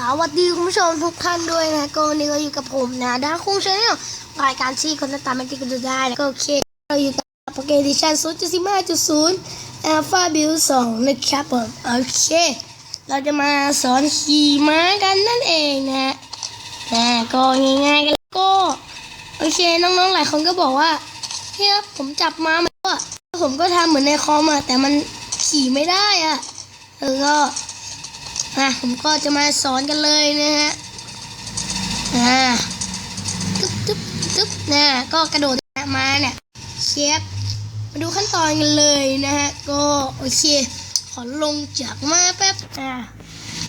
สวัสดีคุณผู้ชมทุกท่านด้วยนะก็วันนี้ก็อยู่กับผมนะด้าคุงชาแนลรายการที่คนตามไม่ติดกันได้นะก็โอเคเราอยู่กับโปรแกดิชั่นศูนย์จุดสิบห้าจุดศูนย์อัลฟาบิลสองนะครับผมโอเคเราจะมาสอนขี่ม้ากันนั่นเองนะนะก็ง่ายๆกันก็โอเคน้องๆหลายคนก็บอกว่าเฮ้ยผมจับม้ามาแล้วผมก็ทำเหมือนในคอมอะแต่มันขี่ไม่ได้อะเออก็ อะผมก็จะมาสอนกันเลยนะฮะอ่าตึ๊บตึ๊บตึ๊บนะก็กระโดดมาเนี่ยเชฟมาดูขั้นตอนกันเลยนะฮะก็โอเค ขอลงจากมาแป๊บอ่า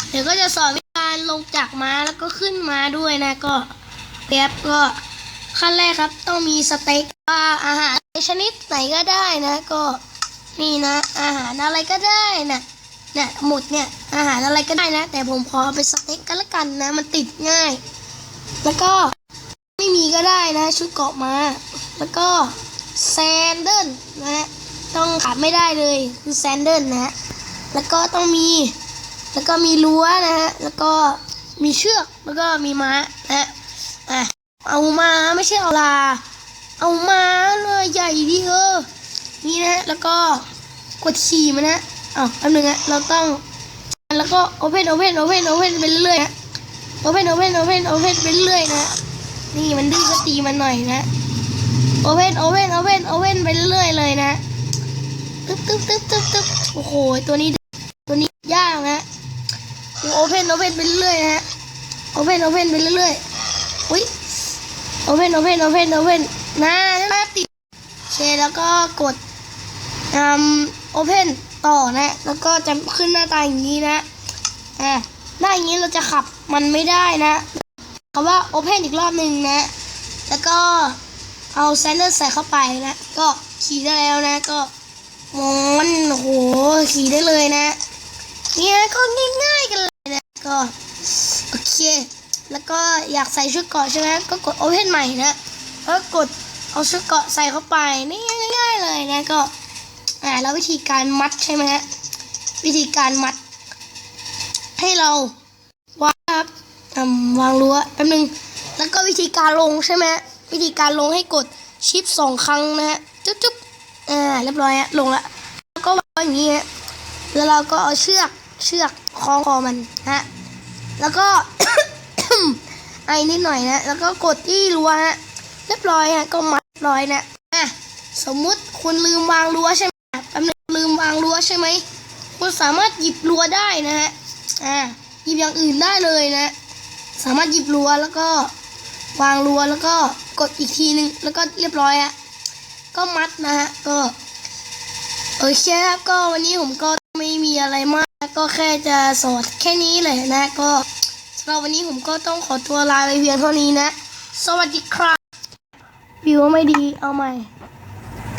เดี๋ยวก็จะสอนวิธีการลงจากม้าแล้วก็ขึ้นมาด้วยนะก็แป๊บก็ขั้นแรกครับต้องมีสเต็กว่าอาหารชนิดไหนก็ได้นะ ก็นี่นะ อาหารอะไรก็ได้นะ เนี่ยหมดเนี่ยอาหารอะไรก็ได้นะ แต่ผมขอเอาไปสเต็กกันละกันนะ มันติดง่าย แล้วก็ไม่มีก็ได้นะ ชุดเกาะมา แล้วก็แซนเดิลนะฮะต้องขาดไม่ได้เลยคือแซนเดิลนะฮะแล้วก็ต้องมี แล้วก็มีรั้วนะฮะแล้วก็มีเชือกแล้วก็มีม้านะฮะอะเอามาไม่ใช่เอาลา เอามาเลยใหญ่ดิเออนี่นะฮะแล้วก็กดขี่มันนะ อ้าวแป๊บนึงอะเราต้อง แล้วก็โอเพนโอเพนโอเพนโอเพนไปเรื่อยฮะโอเพนโอเพนโอเพนโอเพนไปเรื่อยนะนี่มันดื้อก็ตีมันหน่อยนะโอเพนโอเพนโอเพนโอเพนไปเรื่อยเลยนะตึ๊บตึ๊บตึ๊บตึ๊บตึ๊บโอ้โหตัวนี้ตัวนี้ยากนะโอเพนโอเพนไปเรื่อยนะโอเพนโอเพนไปเรื่อยอุ้ยโอเพนโอเพนโอเพนโอเพนนะน่าติดเคแล้วก็กดอืมโอเพน ต่อนะ แล้วก็จะขึ้นหน้าตาอย่างนี้นะอะหน้าอย่างนี้เราจะขับมันไม่ได้นะคำว่าโอเพนอีกรอบหนึ่งนะ แล้วก็เอาแซนเดอร์ใส่เข้าไปนะ ก็ขี่ได้แล้วนะ ก็มอนโอ้โหขี่ได้เลยนะ เนี่ยก็ง่ายๆกันเลยนะ ก็โอเค แล้วก็อยากใส่ชุดเกาะใช่ไหมก็กดโอเพนใหม่นะแล้วกดเอาชุดเกาะใส่เข้าไป นี่ง่ายๆเลยนะก็ อ่าแล้ววิธีการมัดใช่ไหมฮะวิธีการมัด ให้เราวางครับทำวางรั้วแป๊บนึงแล้วก็วิธีการลงใช่ไหมวิธีการลงให้กดชิปสองครั้งนะฮะจุ๊บจุ๊บอ่าเรียบร้อยฮะลงละแล้วก็วางอย่างนี้ฮะแล้วเราก็เอาเชือกเชือกคล้องคอมันฮะแล้วก็ไอ้นิดหน่อยนะแล้วก็กดที่รั้วฮะเรียบร้อยฮะก็มัดเรียบร้อยนะอะสมมุติคุณลืมวางรั้วใช่ไหม รั้วใช่ไหมคุณสามารถหยิบรั้วได้นะฮะอ่าหยิบอย่างอื่นได้เลยนะ สามารถหยิบรั้วแล้วก็วางรั้วแล้วก็กดอีกทีนึงแล้วก็เรียบร้อยอะก็มัดนะฮะก็โอเคครับก็วันนี้ผมก็ไม่มีอะไรมากก็แค่จะสอนแค่นี้เลยนะ ก็สำหรับวันนี้ผมก็ต้องขอตัวลาไปเพียงเท่านี้นะ สวัสดีครับวิวไม่ดีเอาใหม่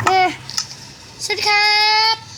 เอ๊ะสวัสดีครับ